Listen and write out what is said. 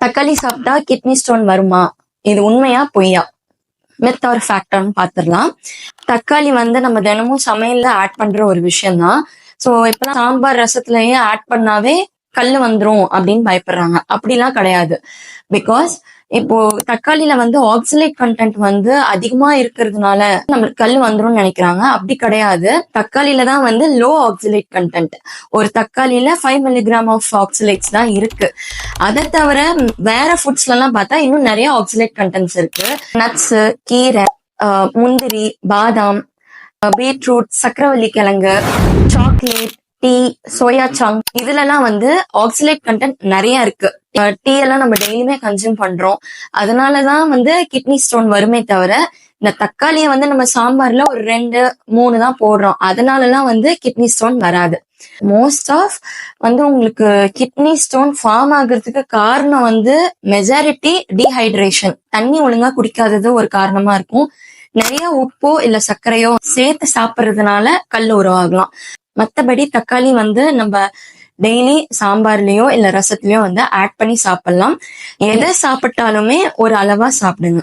தக்காளி சாப்பிட்டா kidney stone வருமா? இது உண்மையா பொய்யா? மித் ஒரு ஃபேக்டர்னு பார்த்துடலாம் தக்காளி வந்து நம்ம தினமும் சமையல்ல ஆட் பண்ற ஒரு விஷயம் தான் ஸோ இப்போ சாம்பார் ரசத்துலயே ஆட் பண்ணாவே கல் வந்துரும் அப்படின்னு பயப்படுறாங்க. அப்படிலாம் கிடையாது. பிகாஸ் இப்போ தக்காளியில வந்து ஆக்சிலேட் கண்டென்ட் வந்து அதிகமா இருக்கிறதுனால நம்மளுக்கு கல் வந்துடும் நினைக்கிறாங்க. அப்படி கிடையாது. தக்காளியில தான் வந்து லோ ஆக்சிலேட் கண்டென்ட் ஒரு தக்காளியில ஃபைவ் மில்லிகிராம் ஆஃப் ஆக்சிலேட்ஸ் தான் இருக்கு. அதை தவிர வேற ஃபுட்ஸ்ல எல்லாம் பார்த்தா இன்னும் நிறைய ஆக்சிலேட் கண்டென்ட்ஸ் இருக்கு. நட்ஸ் கீரை முந்திரி பாதாம் பீட்ரூட் சக்கரவள்ளி கிழங்கு சாக்லேட் டீ சோயா சங்க் இதுலலாம் வந்து ஆக்சிலேட் கண்டென்ட் நிறைய இருக்கு. டீ எல்லாம் நம்ம டெய்லியுமே கன்சியூம் பண்றோம். அதனாலதான் வந்து கிட்னி ஸ்டோன் வருமே தவிர இந்த தக்காளியை வந்து நம்ம சாம்பார்ல ஒரு ரெண்டு மூணு தான் போடுறோம். அதனாலலாம் வந்து கிட்னி ஸ்டோன் வராது. மோஸ்ட் ஆஃப் வந்து உங்களுக்கு கிட்னி ஸ்டோன் ஃபார்ம் ஆகுறதுக்கு காரணம் வந்து மெஜாரிட்டி டீஹைட்ரேஷன் தண்ணி ஒழுங்கா குடிக்காதது ஒரு காரணமா இருக்கும். நிறைய உப்போ இல்ல சர்க்கரையோ சேர்த்து சாப்பிடுறதுனால கல் உருவாகலாம். மத்தபடி தக்காளி வந்து நம்ம டெய்லி சாம்பார்லயோ இல்ல ரசத்துலயோ வந்து ஆட் பண்ணி சாப்பிடலாம். எதை சாப்பிட்டாலுமே ஒரு அளவா சாப்பிடுங்க.